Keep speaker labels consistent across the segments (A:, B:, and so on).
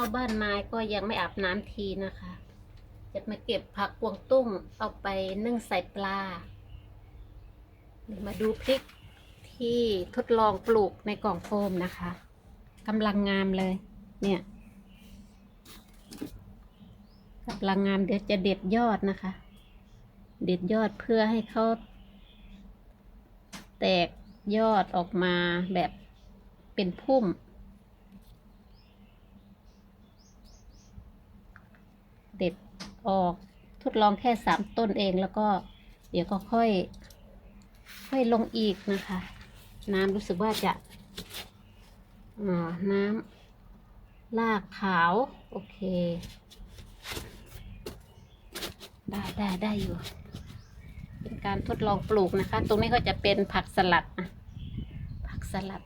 A: เข้าบ้านไม้ก็ยังไม่อาบน้ำทีนะคะ จะมาเก็บผักกวางตุ้งเอาไปนึ่งใส่ปลาเดี๋ยวมาดูพริกที่ทดลองปลูกในกล่องโฟมนะคะกำลังงามเลย เนี่ยกำลังงามเดี๋ยวจะเด็ดยอดนะคะ เด็ดยอดเพื่อให้เขาแตกยอดออกมาแบบเป็นพุ่ม เด็ดออกทดลองแค่สามต้นเองแล้วก็เดี๋ยวก็ค่อย ค่อยลงอีกนะคะ น้ำรู้สึกว่าจะอ่าน้ำลากขาว โอเค ได้ได้ได้อยู่ เป็นการทดลองปลูกนะคะ ตรงนี้ก็จะเป็นผักสลัดนะผักสลัด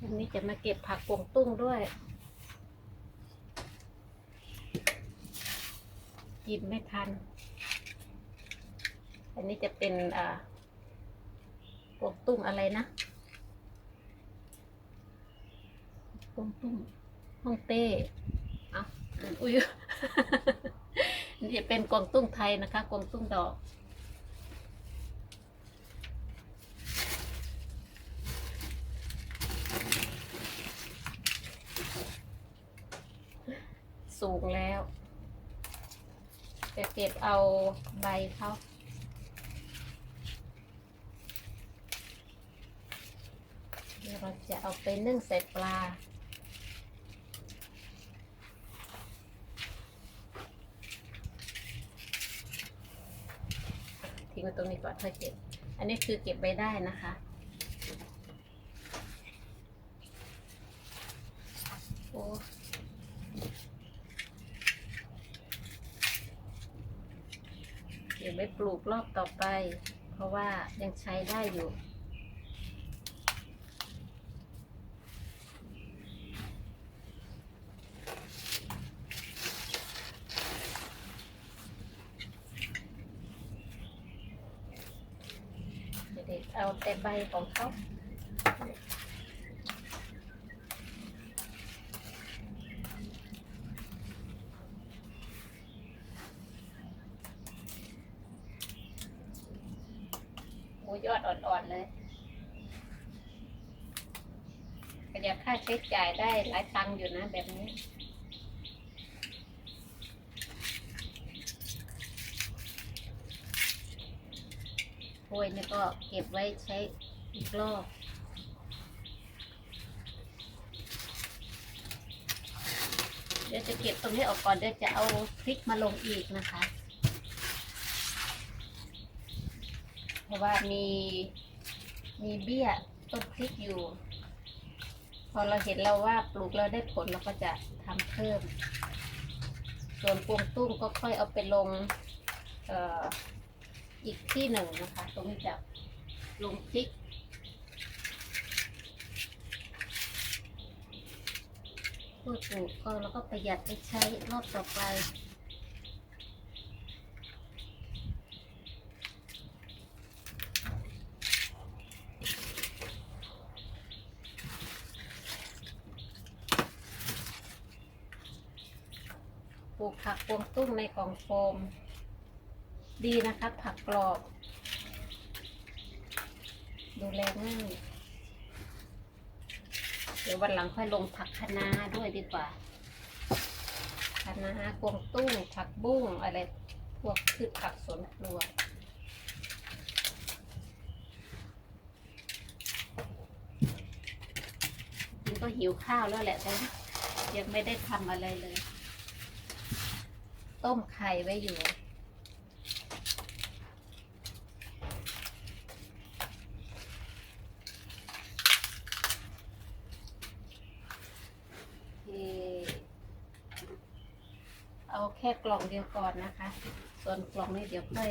A: วันนี้จะมาเก็บผักกวงตุ้งด้วยกินไม่ทัน อันนี้จะเป็นอ่ากวงตุ้งอะไรนะกวงตุ้งฮ่องเต้เอาอุ้ยนี่จะเป็นกวงตุ้งไทยนะคะกวงตุ้งดอก สูงแล้ว จะเก็บเอาใบเขาเดี๋ยวเราจะเอาไปนึ่งใส่ปลาทิ้งไว้ตรงนี้ก่อนค่อยเก็บ อันนี้คือเก็บไว้ได้นะคะโอ้ เดี๋ยวไปปลูกรอบต่อไป เพราะว่ายังใช้ได้อยู่เด็กเอาแต่ใบของเขา ยอดอ่อนๆเลยประหยัดค่าใช้จ่ายได้หลายตังค์อยู่นะแบบนี้โวยนี่ก็เก็บไว้ใช้อีกรอบเดี๋ยวจะเก็บตรงนี้ออกก่อนเดี๋ยวจะเอาพริกมาลงอีกนะคะ เพราะว่ามีมีเบี้ยต้นพริกอยู่ พอเราเห็นเราว่าปลูกแล้วได้ผลเราก็จะทำเพิ่ม ส่วนปวงตุ้งก็ค่อยเอาไปลงเอ่ออีกที่หนึ่งนะคะ ตรงนี้จะลงพริกพูดถูกก็แล้วก็ประหยัดไปใช้รอบต่อไป ปลูกผักพวงตุ้งในกล่องโฟม ดีนะคะผักกรอบ ดูแลง่ายเดี๋ยววันหลังค่อยลงผักคะน้าด้วยดีกว่าคะน้ากวงตุ้ง ผักบุ้งอะไรพวกพืชผักสวนครัวมันก็หิวข้าวแล้วแหละแต่ยังไม่ได้ทำอะไรเลย ต้มไข่ไว้อยู่ เอาแค่กล่องเดียวก่อนนะคะ ส่วนกล่องนี้เดี๋ยวค่อย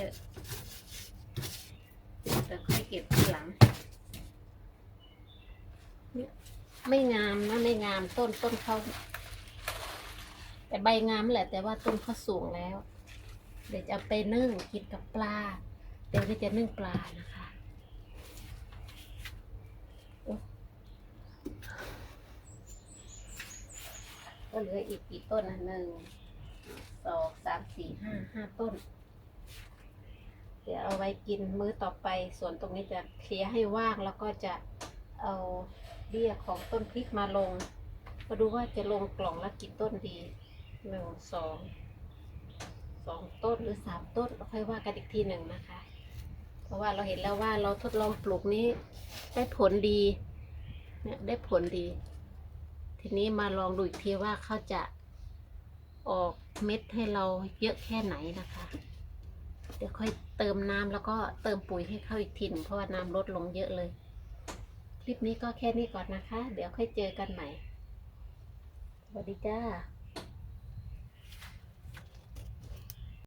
A: เดี๋ยวค่อยเก็บทีหลังไม่งามนะไม่งามต้นต้นเขา แต่ใบงามแหละแต่ว่าต้นเขาสูงแล้ว เดี๋ยวจะไปนึ่งกินกับปลา เดี๋ยวจะนึ่งปลานะคะก็เหลืออีกกี่ต้นนะหนึ่งสองสามสี่ห้าห้าต้น เดี๋ยวเอาไว้กินมื้อต่อไปส่วนตรงนี้จะเคลียร์ให้ว่างแล้วก็จะเอาเบี้ยของต้นพริกมาลง มาดูว่าจะลงกล่องละกี่ต้นดี หนึ่งสองสองต้นหรือสามต้นค่อยว่ากันอีกทีหนึ่งนะคะ เพราะว่าเราเห็นแล้วว่าเราทดลองปลูกนี้ได้ผลดีเนี่ยได้ผลดี ทีนี้มาลองดูอีกทีว่าเขาจะออกเม็ดให้เราเยอะแค่ไหนนะคะ เดี๋ยวค่อยเติมน้ำแล้วก็เติมปุ๋ยให้เข้าอีกทีหนึ่งเพราะว่าน้ำลดลงเยอะเลย คลิปนี้ก็แค่นี้ก่อนนะคะ เดี๋ยวค่อยเจอกันใหม่สวัสดีจ้า